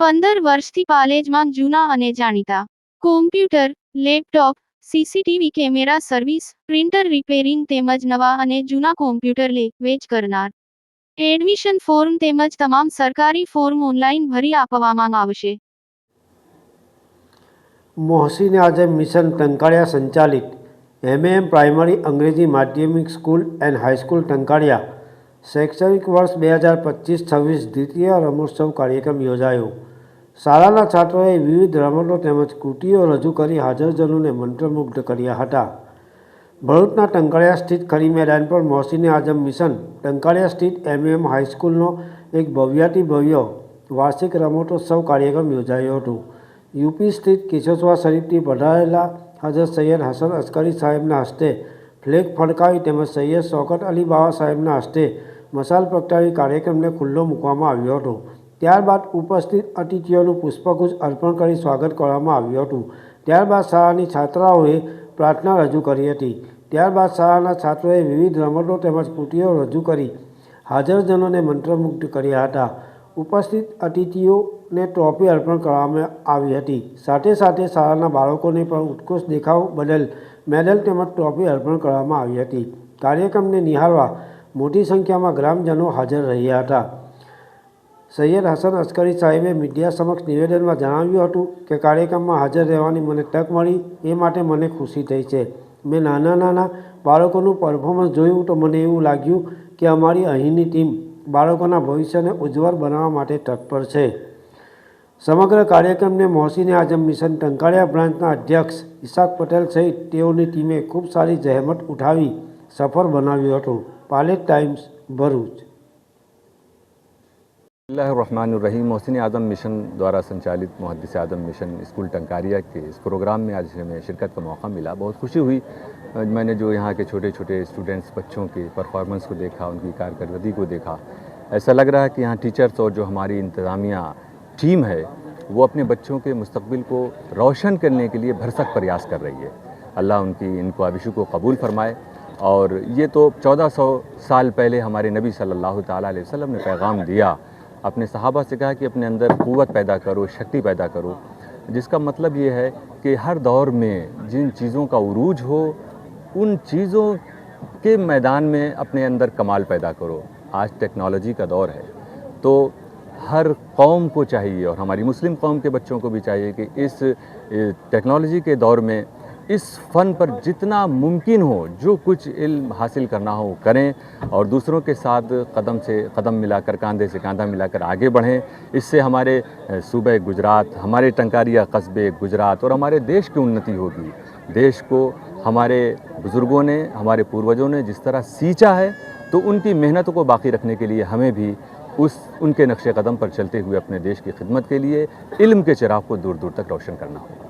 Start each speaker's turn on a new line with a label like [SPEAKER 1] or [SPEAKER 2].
[SPEAKER 1] પંદર વર્ષથી પાલેજમાં જૂના અને જાણીતા. Computer laptop CCTV camera service printer repairing તેમજ નવા અને જૂના કોમ્પ્યુટર લે, વેચ કરનાર. એડમિશન ફોર્મ તેમજ તમામ સરકારી ફોર્મ ઓનલાઈન ભરી આપવામાં આવશે.
[SPEAKER 2] મોહસીને આજે મિશન ટંકાળિયા સંચાલિત. એમએએમ પ્રાઇમરી અંગ્રેજી માધ્યમિક સ્કૂલ એન્ડ હાઈસ્કૂલ ટંકાળિયા. શૈક્ષણિક વર્ષ બે હજાર પચીસ છવ્વીસ દ્વિતીય રમોત્સવ કાર્યક્રમ યોજાયો. શાળાના છાત્રોએ વિવિધ રમતો તેમજ કૃતિઓ રજૂ કરી હાજરજનોને મંત્રમુગ્ધ કર્યા હતા. ભરૂચના ટંકાળિયા સ્થિત ખરી મેદાન પર મોહસિન આઝમ મિશન, ટંકાળિયા સ્થિત એમએમ હાઈસ્કૂલનો એક ભવ્યાતિ ભવ્ય વાર્ષિક રમતોત્સવ કાર્યક્રમ યોજાયો હતો. યુપી સ્થિત કેશોસવા શરીફથી પધારેલા હાજર સૈયદ હસન અસ્કરી સાહેબના હસ્તે ફ્લેગ ફડકાવી તેમજ સૈયદ શોકત અલી બાબા સાહેબના હસ્તે મસાલ પ્રગટાવી કાર્યક્રમને ખુલ્લો મૂકવામાં આવ્યો હતો. ત્યારબાદ ઉપસ્થિત અતિથિઓનું પુષ્પગુચ્છ અર્પણ કરી સ્વાગત કરવામાં આવ્યું હતું. ત્યારબાદ શાળાની છાત્રાઓએ પ્રાર્થના રજૂ કરી હતી. ત્યારબાદ શાળાના છાત્રોએ વિવિધ રમતો તેમજ કૃતિઓ રજૂ કરી. હાજરજનોને મંત્રમુગ્ધ કર્યા હતા. ઉપસ્થિત અતિથિઓને ટ્રોફી અર્પણ કરવામાં આવી હતી. સાથે સાથે શાળાના બાળકોને પણ ઉત્કૃષ્ટ દેખાવ બદલ મેડલ તેમજ ટ્રોફી અર્પણ કરવામાં આવી હતી. કાર્યક્રમને નિહાળવા મોટી સંખ્યામાં ગ્રામજનો હાજર રહ્યા હતા. સૈયદ હસન અસ્કરી સાહેબે મીડિયા સમક્ષ નિવેદનમાં જણાવ્યું હતું કે, કાર્યક્રમમાં હાજર રહેવાની મને તક મળી, એ માટે મને ખુશી થઈ છે. મેં નાના નાના બાળકોનું પરફોર્મન્સ જોયું તો મને એવું લાગ્યું કે અમારી અહીંની ટીમ બાળકોના ભવિષ્યને ઉજ્જવળ બનાવવા માટે તત્પર છે. સમગ્ર કાર્યક્રમને મોસીને આઝમ મિશન ટંકાળિયા બ્રાન્ચના અધ્યક્ષ ઈશાક પટેલ સહિત તેઓની ટીમે ખૂબ સારી જહેમત ઉઠાવી સફળ બનાવ્યું હતું. પાલેટ ટાઈમ્સ ભરૂચ.
[SPEAKER 3] रहीम मोहसिन आज़म मिशन द्वारा संचालित मुहदस आज़म मिशन स्कूल टंकारिया के इस प्रोग्राम में आज हमें शिरकत का मौका मिला। बहुत खुशी हुई। मैंने जो यहाँ के छोटे छोटे स्टूडेंट्स बच्चों के परफॉर्मेंस को देखा, उनकी कारकर्दगी को देखा, ऐसा लग रहा है कि यहाँ टीचर्स और जो हमारी इंतज़ामिया टीम है, वो अपने बच्चों के मुस्तबिल को रोशन करने के लिए भरसक प्रयास कर रही है। अल्लाह उनकी इन ख्वाहिशों को कबूल फरमाए। और ये तो 1400 साल पहले हमारे नबी अलैहि वसल्लम ने पैगाम दिया अपने सहाबा से कहा कि अपने अंदर क़वत पैदा करो, शक्ति पैदा करो। जिसका मतलब ये है कि हर दौर में जिन चीज़ों का उरूज हो, उन चीज़ों के मैदान में अपने अंदर कमाल पैदा करो। आज टेक्नोलॉजी का दौर है। तो हर कौम को चाहिए, और हमारी मुस्लिम कौम के बच्चों को भी चाहिए कि इस टेक्नोलॉजी के दौर में इस फ़न पर जितना मुमकिन हो, जो कुछ इल्म हासिल करना हो, करें और दूसरों के साथ कदम से कदम मिलाकर, कंधे से कंधा मिलाकर आगे बढ़ें। इससे हमारे सूबे गुजरात, हमारे टंकारिया कस्बे गुजरात और हमारे देश की उन्नति होगी। देश को हमारे बुज़ुर्गों ने, हमारे पूर्वजों ने जिस तरह सींचा है तो उनकी मेहनत को बाकी रखने के लिए हमें भी उस, उनके नक्शे कदम पर चलते हुए अपने देश की खिदमत के लिए इल्म के चिराग को दूर दूर तक रोशन करना होगा।